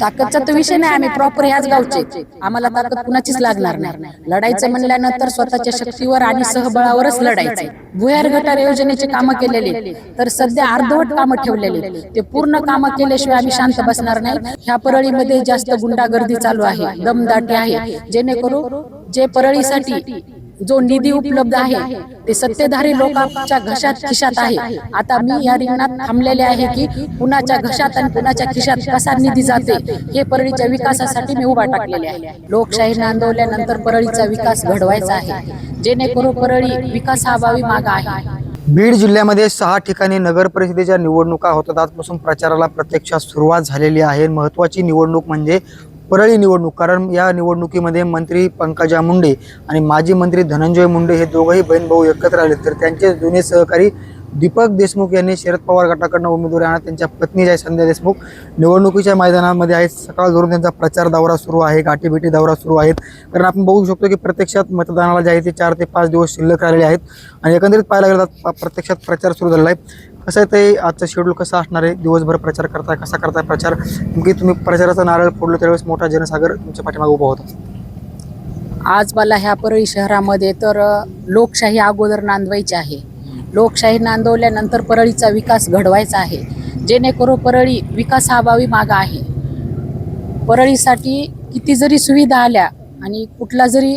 ताकदचा तर विषय नाही आम्ही प्रॉपर ह्याच गावचे. आम्हाला ताकद कुणाचीच लागणार नाही. लढायचं म्हणल्यानंतर स्वतःच्या शक्तीवर आणि सहबळावरच लढायचंय भुयार गटार योजनेचे कामं केलेले. तर सध्या अर्धवट कामं ठेवलेले ते पूर्ण कामं केल्याशिवाय आम्ही शांत बसणार नाही. ह्या परळीमध्ये जास्त गुंडागर्दी चालू आहे. दमदाटी आहे. जेणेकरून जे परळीसाठी जो निधी उपलब्ध आहे ते सत्तेधारी लोकांच्या घशात खिशात आहे. आता मी या रिंगणात थांबलेले आहे की कुणाच्या घशात आणि कुणाच्या खिशात कसा निधी जाते हे परळीच्या विकासासाठी मी उभा टाकलेले आहे. लोकशाही नांदवल्यानंतर परळीचा विकास घडवायचा आहे जेणेकरून परळी विकासाभावी माग आहे. बीड जिल्ह्यामध्ये सहा ठिकाणी नगर परिषदेच्या निवडणुका होतात. आजपासून प्रचाराला प्रत्यक्षात सुरुवात झालेली आहे. महत्त्वाची निवडणूक म्हणजे परळी निवडणूक कारण या निवडणुकीमध्ये मंत्री पंकजा मुंडे आणि माजी मंत्री धनंजय मुंडे हे दोघंही बहीण भाऊ एकत्र आले. तर त्यांचे जुने सहकारी दीपक देशमुख यांनी शरद पवार गटाकडनं उमेदवारी आणत त्यांच्या पत्नी ज्या संध्या देशमुख. निवडणुकीच्या मैदानामध्ये आहेत सकाळ धरून त्यांचा प्रचार दौरा सुरू आहे गाठीभेटी दौरा सुरू आहेत. कारण आपण बघू शकतो की प्रत्यक्षात मतदानाला जे आहे ते चार ते पाच दिवस शिल्लक राहिलेले आहेत. आणि एकंदरीत पाहायला गेलं तर प्रत्यक्षात प्रचार सुरू झालेला आहे. कसं आहे ते आजचं शेड्यूल कसं असणार आहे? दिवसभर प्रचार करताय कसा करताय प्रचार? नेमकी तुम्ही प्रचाराचा नारळ फोडलं त्यावेळेस मोठा जनसागर तुमच्या पाठीमागे उभा होता. आज मला ह्या परळी शहरामध्ये तर लोकशाही अगोदर नांदवायची आहे. लोकशाही नांदवल्यानंतर परळीचा विकास घडवायचा आहे. जेणेकरून परळी विकासाभावी मागा आहे. परळीसाठी किती जरी सुविधा आल्या आणि कुठला जरी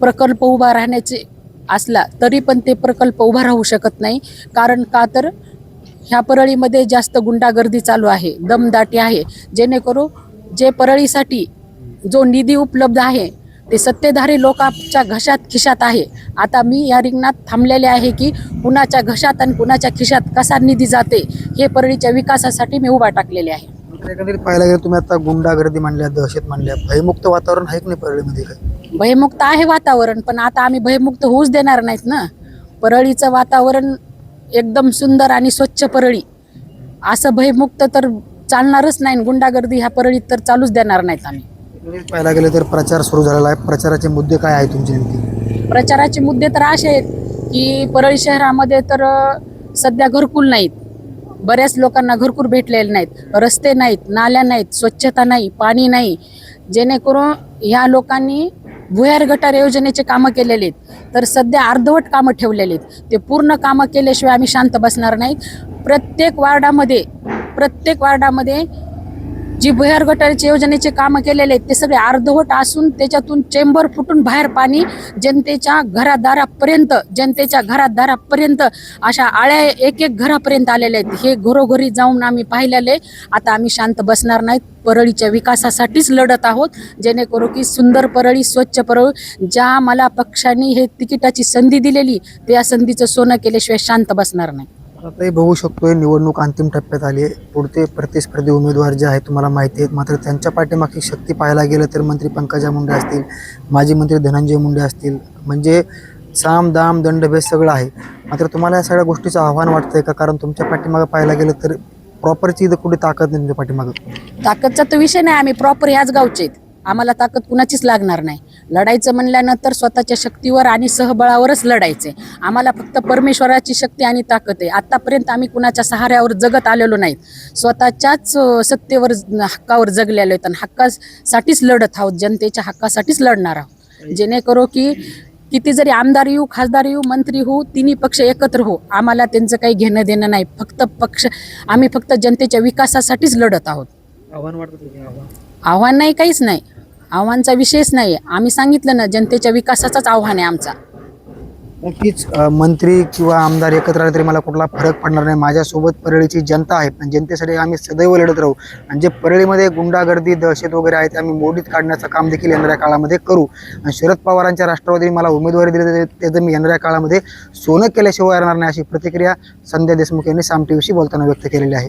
प्रकल्प उभा राहण्याचे असला तरी पण ते प्रकल्प उभा राहू शकत नाही. कारण का तर ह्या परळीमध्ये जास्त गुंडागर्दी चालू आहे दमदाटी आहे. जेणेकरून जे परळीसाठी जो निधी उपलब्ध आहे ते सत्तेधारी लोकांच्या घशात खिशात आहे. आता मी या रिंगणात थांबलेले आहे की कुणाच्या घशात आणि कुणाच्या खिशात कसा निधी जाते हे परळीच्या विकासासाठी मी उभा टाकलेले आहे. एकंदरीत पाहायला गेलं तुम्ही आता गुंडागर्दी म्हणल्या दहशत म्हणल्या भयमुक्त वातावरण आहे की नाही परळीमध्ये? काय भयमुक्त आहे वातावरण पण आता आम्ही भयमुक्त होऊच देणार नाहीत ना. परळीचं वातावरण एकदम सुंदर आणि स्वच्छ परळी. असं भयमुक्त तर चालणारच नाही गुंडागर्दी ह्या परळीत तर चालूच देणार नाहीत आम्ही. पाहायला गेलं तर प्रचार सुरू झालेला आहे. प्रचाराचे मुद्दे काय आहेत तुमचे नेमके प्रचाराचे मुद्दे तर असे आहेत की परळी शहरामध्ये तर सध्या घरकुल नाहीत. बऱ्याच लोकांना घरकुल भेटलेले नाहीत. रस्ते नाहीत नाल्या नाहीत स्वच्छता नाही पाणी नाही. जेणेकरून ह्या लोकांनी भुयार गटार योजनेचे कामं केलेले आहेत. तर सध्या अर्धवट कामं ठेवलेले आहेत. ते पूर्ण कामं केल्याशिवाय आम्ही शांत बसणार नाही. प्रत्येक वार्डामध्ये प्रत्येक वार्डामध्ये जी भुयार गटारीच्या योजनेचे कामं केलेले आहेत ते सगळे अर्धवट असून त्याच्यातून चेंबर फुटून बाहेर पाणी जनतेच्या घरादारापर्यंत जनतेच्या घरादारापर्यंत अशा आळ्या एक एक घरापर्यंत आलेल्या आहेत. हे घरोघरी जाऊन आम्ही पाहिलेले आता आम्ही शांत बसणार नाहीत. परळीच्या विकासासाठीच लढत आहोत. जेणेकरून की सुंदर परळी स्वच्छ परळी ज्या मला पक्षांनी हे तिकिटाची संधी दिलेली त्या संधीचं सोनं केल्याशिवाय शांत बसणार नाही. आता हे बघू शकतोय निवडणूक अंतिम टप्प्यात आली आहे. पुढते प्रतिस्पर्धी उमेदवार जे आहेत तुम्हाला माहिती आहेत मात्र त्यांच्या पाठीमागची शक्ती पाहायला गेलं तर मंत्री पंकजा मुंडे असतील माजी मंत्री धनंजय मुंडे असतील म्हणजे साम दाम दंडभेद सगळं आहे. मात्र तुम्हाला या सगळ्या गोष्टीचं आव्हान वाटतंय का? कारण तुमच्या पाठीमागं पाहायला गेलं तर प्रॉपरची इथं कुठे ताकद नाही तुमच्या पाठीमागं. ताकदचा तर विषय नाही आम्ही प्रॉपर ह्याच गावचे आहेत. आम्हाला ताकद कुणाचीच लागणार नाही. लढायचं म्हणल्यानंतर स्वतःच्या शक्तीवर आणि सहबळावरच लढायचे आम्हाला फक्त परमेश्वराची शक्ती आणि ताकद आहे. आतापर्यंत आम्ही कुणाच्या सहाऱ्यावर जगत आलेलो नाहीत. स्वतःच्याच सत्तेवर हक्कावर जगलेलो आहेत आणि हक्कासाठीच लढत आहोत. जनतेच्या हक्कासाठीच लढणार आहोत. जेणेकरून की किती जरी आमदार येऊ खासदार येऊ मंत्री होऊ तिन्ही पक्ष एकत्र हो. आम्हाला त्यांचं काही घेणं देणं नाही. फक्त पक्ष आम्ही फक्त जनतेच्या विकासासाठीच लढत आहोत. आव्हान वाटतं आव्हान नाही काहीच नाही. आव्हानचा विषयच नाही आम्ही सांगितलं ना जनतेच्या विकासाचाच आव्हान आहे आमचा. नक्कीच मंत्री किंवा आमदार एकत्र आले तरी मला कुठला फरक पडणार नाही. माझ्यासोबत परळीची जनता आहे पण जनतेसाठी आम्ही सदैव लढत राहू. आणि जे परळीमध्ये गुंडागर्दी दहशत वगैरे आहे ते आम्ही मोडीत काढण्याचं काम देखील येणाऱ्या काळामध्ये करू. आणि शरद पवारांच्या राष्ट्रवादीने मला उमेदवारी दिली तर त्याचं मी येणाऱ्या काळामध्ये सोनं केल्याशिवाय राहणार नाही अशी प्रतिक्रिया संध्या देशमुख यांनी साम टीव्हीशी बोलताना व्यक्त केलेली आहे.